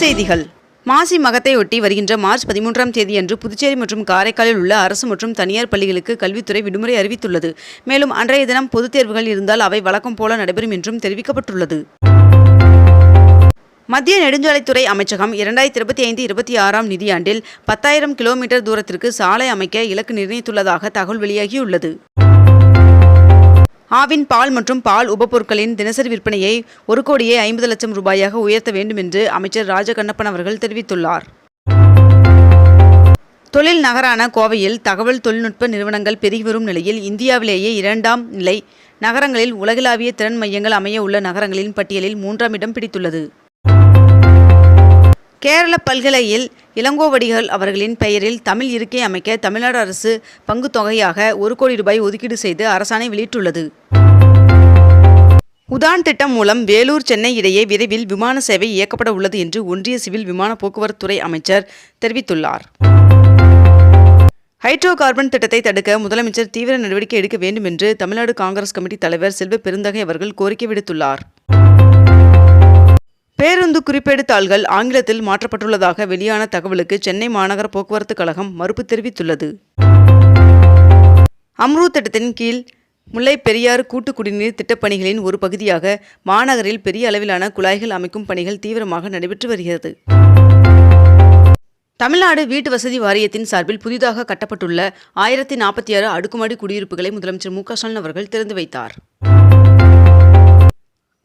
செய்திகள். மாசி மகத்தையொட்டி வருகின்ற மார்ச் பதிமூன்றாம் தேதியன்று புதுச்சேரி மற்றும் காரைக்காலில் உள்ள அரசு மற்றும் தனியார் பள்ளிகளுக்கு கல்வித்துறை விடுமுறை அறிவித்துள்ளது. மேலும் அன்றைய தினம் பொதுத் தேர்வுகள் இருந்தால் அவை வழக்கம் போல நடைபெறும் என்றும் தெரிவிக்கப்பட்டுள்ளது. மத்திய நெடுஞ்சாலைத்துறை அமைச்சகம் இரண்டாயிரத்தி இருபத்தி ஐந்து இருபத்தி ஆறாம் நிதியாண்டில் பத்தாயிரம் கிலோமீட்டர் தூரத்திற்கு சாலை அமைக்க இலக்கு நிர்ணயித்துள்ளதாக தகவல் வெளியாகியுள்ளது. ஆவின் பால் மற்றும் பால் உபபொருட்களின் தினசரி விற்பனையை ஒரு கோடியே ஐம்பது லட்சம் ரூபாயாக உயர்த்த வேண்டும் என்று அமைச்சர் ராஜகண்ணப்பன் அவர்கள் தெரிவித்துள்ளார். தொழில் நகரான கோவையில் தகவல் தொழில்நுட்ப நிறுவனங்கள் பெருகி வரும் நிலையில் இந்தியாவிலேயே இரண்டாம் நிலை நகரங்களில் உலகளாவிய திறன் மையங்கள் அமைய உள்ள நகரங்களின் பட்டியலில் மூன்றாம் இடம் பிடித்துள்ளது. கேரள பல்கலையில் இளங்கோவடிகள் அவர்களின் பெயரில் தமிழ் இருக்கை அமைக்க தமிழ்நாடு அரசு பங்கு தொகையாக ஒரு கோடி ரூபாய் ஒதுக்கீடு செய்து அரசாணை வெளியிட்டுள்ளது. உதான் திட்டம் மூலம் வேலூர் சென்னை இடையே விரைவில் விமான சேவை இயக்கப்பட உள்ளது என்று ஒன்றிய சிவில் விமான போக்குவரத்துறை அமைச்சர் தெரிவித்துள்ளார். ஹைட்ரோ கார்பன் திட்டத்தை தடுக்க முதலமைச்சர் தீவிர நடவடிக்கை எடுக்க வேண்டும் என்று தமிழ்நாடு காங்கிரஸ் கமிட்டி தலைவர் செல்வ பெருந்தகை அவர்கள் கோரிக்கை விடுத்துள்ளார். பேருந்து குறிப்பேடு தாள்கள் ஆங்கிலத்தில் மாற்றப்பட்டுள்ளதாக வெளியான தகவலுக்கு சென்னை மாநகர போக்குவரத்து கழகம் மறுப்பு தெரிவித்துள்ளது. அம்ரூத் திட்டத்தின் கீழ் முல்லை பெரியாறு கூட்டு குடிநீர் திட்டப்பணிகளின் ஒரு பகுதியாக மாநகரில் பெரிய அளவிலான குழாய்கள் அமைக்கும் பணிகள் தீவிரமாக நடைபெற்று வருகிறது. தமிழ்நாடு வீட்டு வசதி வாரியத்தின் சார்பில் புதிதாக கட்டப்பட்டுள்ள ஆயிரத்தி நாற்பத்தி ஆறு அடுக்குமாடி குடியிருப்புகளை முதலமைச்சர் மு க ஸ்டாலின் அவர்கள் திறந்து வைத்தார்.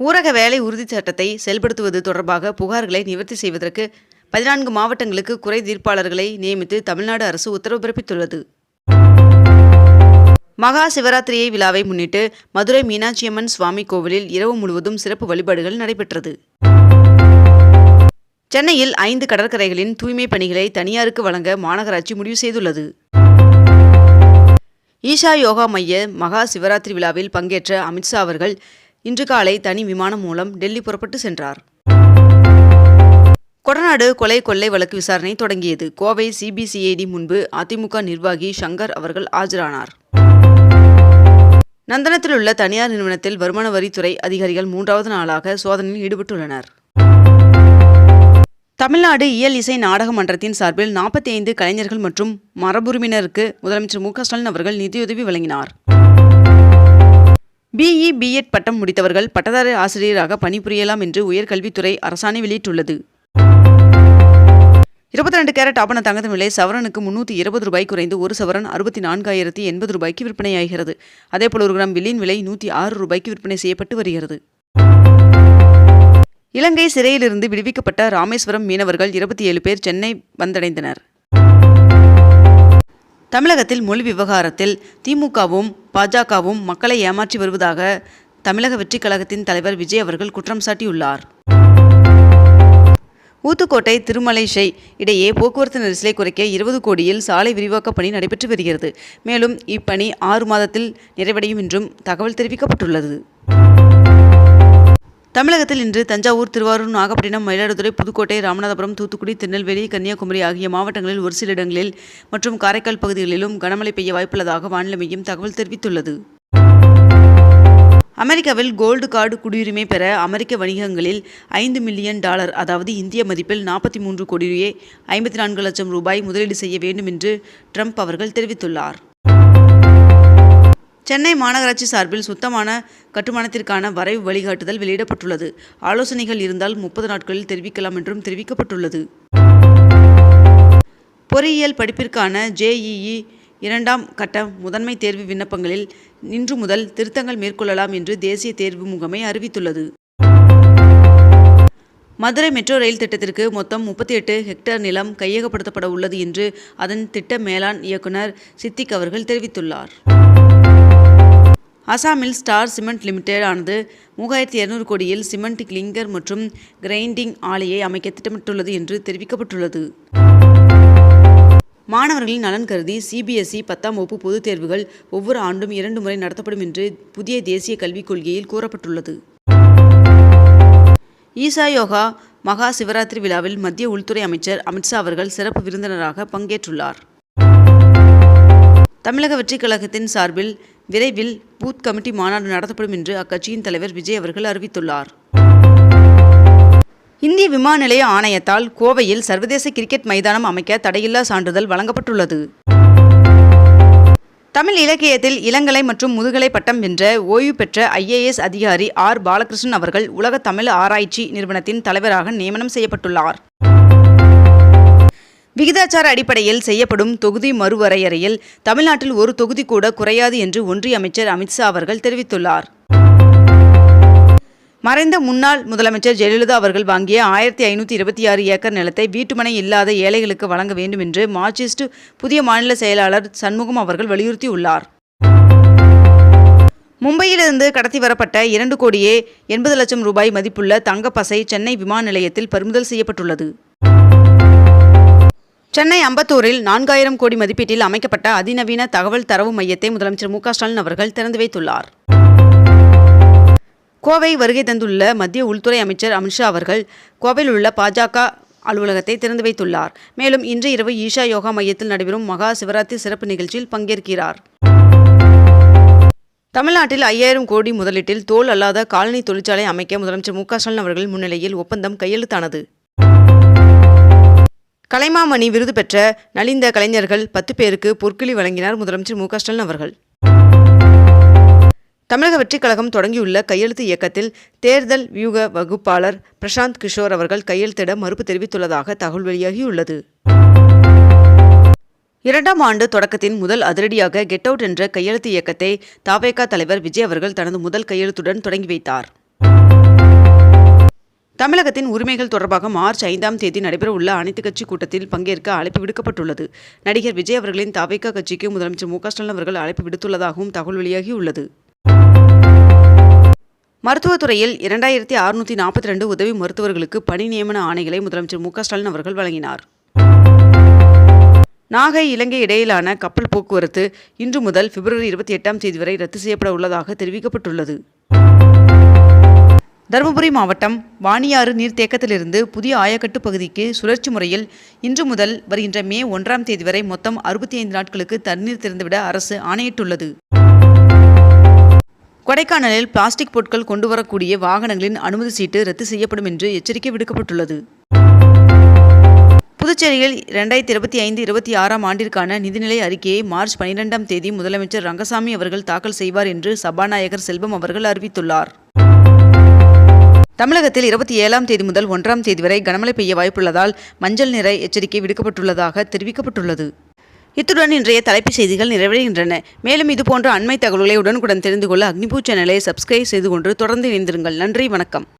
ஊரக வேலை உறுதி சட்டத்தை செயல்படுத்துவது தொடர்பாக புகார்களை நிவர்த்தி செய்வதற்கு பதினான்கு மாவட்டங்களுக்கு குறை தீர்ப்பாளர்களை நியமித்து தமிழ்நாடு அரசு உத்தரவு பிறப்பித்துள்ளது. மகா சிவராத்திரியை விழாவை முன்னிட்டு மதுரை மீனாட்சியம்மன் சுவாமி கோவிலில் இரவு முழுவதும் சிறப்பு வழிபாடுகள் நடைபெற்றது. சென்னையில் ஐந்து கடற்கரைகளின் தூய்மை பணிகளை தனியாருக்கு வழங்க மாநகராட்சி முடிவு செய்துள்ளது. ஈஷா யோகா மைய மகா சிவராத்திரி விழாவில் பங்கேற்ற அமித்ஷா அவர்கள் இன்று காலை தனி விமானம் மூலம் டெல்லி புறப்பட்டு சென்றார். கொடநாடு கொலை கொள்ளை வழக்கு விசாரணை தொடங்கியது. கோவை சிபிசிஐடி முன்பு அதிமுக நிர்வாகி சங்கர் அவர்கள் ஆஜரானார். நந்தனத்தில் உள்ள தனியார் நிறுவனத்தில் வருமான வரித்துறை அதிகாரிகள் மூன்றாவது நாளாக சோதனையில் ஈடுபட்டுள்ளனர். தமிழ்நாடு இயல் இசை நாடக மன்றத்தின் சார்பில் நாற்பத்தி ஐந்து கலைஞர்கள் மற்றும் மரபுரிமையினருக்கு முதலமைச்சர் மு க ஸ்டாலின் அவர்கள் நிதியுதவி வழங்கினார். பிஇ பிஎட் பட்டம் முடித்தவர்கள் பட்டதாரி ஆசிரியராக பணிபுரியலாம் என்று உயர்கல்வித்துறை அரசாணை வெளியிட்டுள்ளது. இருபத்தி ரெண்டு கேரட் ஆபண தங்கத்தின் விலை சவரனுக்கு முன்னூற்றி இருபது ரூபாய் குறைந்து ஒரு சவரன் அறுபத்தி நான்காயிரத்தி எண்பது ரூபாய்க்கு விற்பனையாகிறது. அதேபோல் ஒரு கிராம் வில்லின் விலை நூற்றி ஆறு ரூபாய்க்கு விற்பனை செய்யப்பட்டு வருகிறது. இலங்கை சிறையிலிருந்து விடுவிக்கப்பட்ட ராமேஸ்வரம் மீனவர்கள் இருபத்தி ஏழு பேர் சென்னை வந்தடைந்தனர். தமிழகத்தில் மொழி விவகாரத்தில் திமுகவும் பாஜகவும் மக்களை ஏமாற்றி வருவதாக தமிழக வெற்றிக் கழகத்தின் தலைவர் விஜய் அவர்கள் குற்றம் சாட்டியுள்ளார். ஊத்துக்கோட்டை திருமலைஷை இடையே போக்குவரத்து நெரிசலை குறைக்க இருபது கோடியில் சாலை விரிவாக்கப் பணி நடைபெற்று வருகிறது. மேலும் இப்பணி ஆறு மாதத்தில் நிறைவடையும் என்றும் தகவல் தெரிவிக்கப்பட்டுள்ளது. தமிழகத்தில் இன்று தஞ்சாவூர் திருவாரூர் நாகப்பட்டினம் மயிலாடுதுறை புதுக்கோட்டை ராமநாதபுரம் தூத்துக்குடி திருநெல்வேலி கன்னியாகுமரி ஆகிய மாவட்டங்களில் ஒரு சில இடங்களில் மற்றும் காரைக்கால் பகுதிகளிலும் கனமழை பெய்ய வாய்ப்புள்ளதாக வானிலை மையம் தகவல் தெரிவித்துள்ளது. அமெரிக்காவில் கோல்டு கார்டு குடியுரிமை பெற அமெரிக்க வணிகங்களில் ஐந்து மில்லியன் டாலர் அதாவது இந்திய மதிப்பில் நாற்பத்தி மூன்று கோடியே ஐம்பத்தி நான்கு லட்சம் ரூபாய் முதலீடு செய்ய வேண்டும் என்று ட்ரம்ப் அவர்கள் தெரிவித்துள்ளார். சென்னை மாநகராட்சி சார்பில் சுத்தமான கட்டுமானத்திற்கான வரைவு வழிகாட்டுதல் வெளியிடப்பட்டுள்ளது. ஆலோசனைகள் இருந்தால் முப்பது நாட்களில் தெரிவிக்கலாம் என்றும் தெரிவிக்கப்பட்டுள்ளது. பொறியியல் படிப்பிற்கான ஜேஇஇ இரண்டாம் கட்ட முதன்மை தேர்வு விண்ணப்பங்களில் இன்று முதல் திருத்தங்கள் மேற்கொள்ளலாம் என்று தேசிய தேர்வு முகமை அறிவித்துள்ளது. மதுரை மெட்ரோ ரயில் திட்டத்திற்கு மொத்தம் முப்பத்தி எட்டு ஹெக்டேர் நிலம் கையகப்படுத்தப்பட உள்ளது என்று அதன் திட்ட மேலாண் இயக்குனர் சித்திக் அவர்கள் தெரிவித்துள்ளார். அசாமில் ஸ்டார் சிமெண்ட் லிமிடெட் ஆனது மூவாயிரத்தி இரநூறு கோடியில் சிமெண்ட் கிளிங்கர் மற்றும் கிரைண்டிங் ஆலையை அமைக்க திட்டமிட்டுள்ளது என்று தெரிவிக்கப்பட்டுள்ளது. மாணவர்களின் நலன் கருதி சிபிஎஸ்இ பத்தாம் வகுப்பு பொதுத் தேர்வுகள் ஒவ்வொரு ஆண்டும் இரண்டு முறை நடத்தப்படும் என்று புதிய தேசிய கல்விக் கொள்கையில் கூறப்பட்டுள்ளது. ஈசா யோகா மகா சிவராத்திரி விழாவில் மத்திய உள்துறை அமைச்சர் அமித்ஷா அவர்கள் சிறப்பு விருந்தினராக பங்கேற்றுள்ளார். தமிழக வெற்றிக் கழகத்தின் சார்பில் விரைவில் பூத் கமிட்டி மாநாடு நடத்தப்படும் என்று அக்கட்சியின் தலைவர் விஜய் அவர்கள் அறிவித்துள்ளார். இந்திய விமான நிலைய ஆணையத்தால் கோவையில் சர்வதேச கிரிக்கெட் மைதானம் அமைக்க தடையில்லா சான்றிதழ் வழங்கப்பட்டுள்ளது. தமிழ் இலக்கியத்தில் இளங்கலை மற்றும் முதுகலை பட்டம் வென்ற ஓய்வு பெற்ற ஐஏஎஸ் அதிகாரி ஆர் பாலகிருஷ்ணன் அவர்கள் உலக தமிழ் ஆராய்ச்சி நிறுவனத்தின் தலைவராக நியமனம் செய்யப்பட்டுள்ளார். விகிதாச்சார அடிப்படையில் செய்யப்படும் தொகுதி மறுவரையறையில் தமிழ்நாட்டில் ஒரு தொகுதி கூட குறையாது என்று ஒன்றிய அமைச்சர் அமித்ஷா அவர்கள் தெரிவித்துள்ளார். மறைந்த முன்னாள் முதலமைச்சர் ஜெயலலிதா அவர்கள் வாங்கிய ஆயிரத்தி ஐநூற்றி இருபத்தி ஆறு ஏக்கர் நிலத்தை வீட்டுமனை இல்லாத ஏழைகளுக்கு வழங்க வேண்டும் என்று மார்க்சிஸ்ட் புதிய மாநில செயலாளர் சண்முகம் அவர்கள் வலியுறுத்தியுள்ளார். மும்பையிலிருந்து கடத்தி வரப்பட்ட இரண்டு கோடியே எண்பது லட்சம் ரூபாய் மதிப்புள்ள தங்கப்பசை சென்னை விமான நிலையத்தில் பறிமுதல் செய்யப்பட்டுள்ளது. சென்னை அம்பத்தூரில் நான்காயிரம் கோடி மதிப்பீட்டில் அமைக்கப்பட்ட அதிநவீன தகவல் தரவு மையத்தை முதலமைச்சர் மு ஸ்டாலின் அவர்கள் திறந்து வைத்துள்ளார். கோவை வருகை தந்துள்ள மத்திய உள்துறை அமைச்சர் அமித்ஷா அவர்கள் கோவையில் உள்ள பாஜக அலுவலகத்தை திறந்து வைத்துள்ளார். மேலும் இன்று இரவு ஈஷா யோகா மையத்தில் நடைபெறும் மகா சிவராத்திரி சிறப்பு நிகழ்ச்சியில் பங்கேற்கிறார். தமிழ்நாட்டில் ஐயாயிரம் கோடி முதலீட்டில் தோல் அல்லாத காலனி தொழிற்சாலை அமைக்க முதலமைச்சர் மு ஸ்டாலின் அவர்கள் முன்னிலையில் ஒப்பந்தம் கையெழுத்தானது. கலைமாமணி விருது பெற்ற நலிந்த கலைஞர்கள் பத்து பேருக்கு பொற்கிளி வழங்கினார் முதலமைச்சர் மு க ஸ்டாலின் அவர்கள். தமிழக வெற்றிக் கழகம் தொடங்கியுள்ள கையெழுத்து இயக்கத்தில் தேர்தல் வியூக வகுப்பாளர் பிரசாந்த் கிஷோர் அவர்கள் கையெழுத்திட மறுப்பு தெரிவித்துள்ளதாக தகவல் வெளியாகியுள்ளது. இரண்டாம் ஆண்டு தொடக்கத்தின் முதல் அதிரடியாக கெட் அவுட் என்ற கையெழுத்து இயக்கத்தை தாவேகா தலைவர் விஜய் அவர்கள் தனது முதல் கையெழுத்துடன் தொடங்கி வைத்தார். தமிழகத்தின் உரிமைகள் தொடர்பாக மார்ச் ஐந்தாம் தேதி நடைபெறவுள்ள அனைத்துக் கட்சி கூட்டத்தில் பங்கேற்க அழைப்பு விடுக்கப்பட்டுள்ளது. நடிகர் விஜய் அவர்களின் தாவேகா கட்சிக்கு முதலமைச்சர் மு ஸ்டாலின் அவர்கள் அழைப்பு விடுத்துள்ளதாகவும் தகவல் வெளியாகியுள்ளது. மருத்துவத்துறையில் இரண்டாயிரத்தி அறுநூற்றி நாற்பத்தி ரெண்டு உதவி மருத்துவர்களுக்கு பணி நியமன ஆணைகளை முதலமைச்சர் மு ஸ்டாலின் அவர்கள் வழங்கினார். நாகை இலங்கை இடையிலான கப்பல் போக்குவரத்து இன்று முதல் பிப்ரவரி இருபத்தி எட்டாம் தேதி வரை ரத்து செய்யப்பட உள்ளதாக தெரிவிக்கப்பட்டுள்ளது. தருமபுரி மாவட்டம் வாணியாறு நீர்த்தேக்கத்திலிருந்து புதிய ஆயக்கட்டு பகுதிக்கு சுழற்சி முறையில் இன்று முதல் வருகின்ற மே ஒன்றாம் தேதி வரை மொத்தம் அறுபத்தி ஐந்து நாட்களுக்கு தண்ணீர் திறந்துவிட அரசு ஆணையிட்டுள்ளது. கொடைக்கானலில் பிளாஸ்டிக் பொருட்கள் கொண்டு வரக்கூடிய வாகனங்களின் அனுமதி சீட்டு ரத்து செய்யப்படும் என்று எச்சரிக்கை விடுக்கப்பட்டுள்ளது. புதுச்சேரியில் இரண்டாயிரத்தி இருபத்தி ஐந்து இருபத்தி ஆறாம் ஆண்டிற்கான நிதிநிலை அறிக்கையை மார்ச் பனிரெண்டாம் தேதி முதலமைச்சர் ரங்கசாமி அவர்கள் தாக்கல் செய்வார் என்று சபாநாயகர் செல்வம் அவர்கள் அறிவித்துள்ளார். தமிழகத்தில் இருபத்தி ஏழாம் தேதி முதல் ஒன்றாம் தேதி வரை கனமழை பெய்ய வாய்ப்புள்ளதால் மஞ்சள் நிற எச்சரிக்கை விடுக்கப்பட்டுள்ளதாக தெரிவிக்கப்பட்டுள்ளது. இத்துடன் இன்றைய தலைப்புச் செய்திகள் நிறைவடைகின்றன. மேலும் இதுபோன்ற அண்மை தகவல்களை உடனுக்குடன் தெரிந்து கொள்ள அக்னிபூ சேனலை சப்ஸ்கிரைப் செய்து கொண்டு தொடர்ந்து இணைந்திருங்கள். நன்றி வணக்கம்.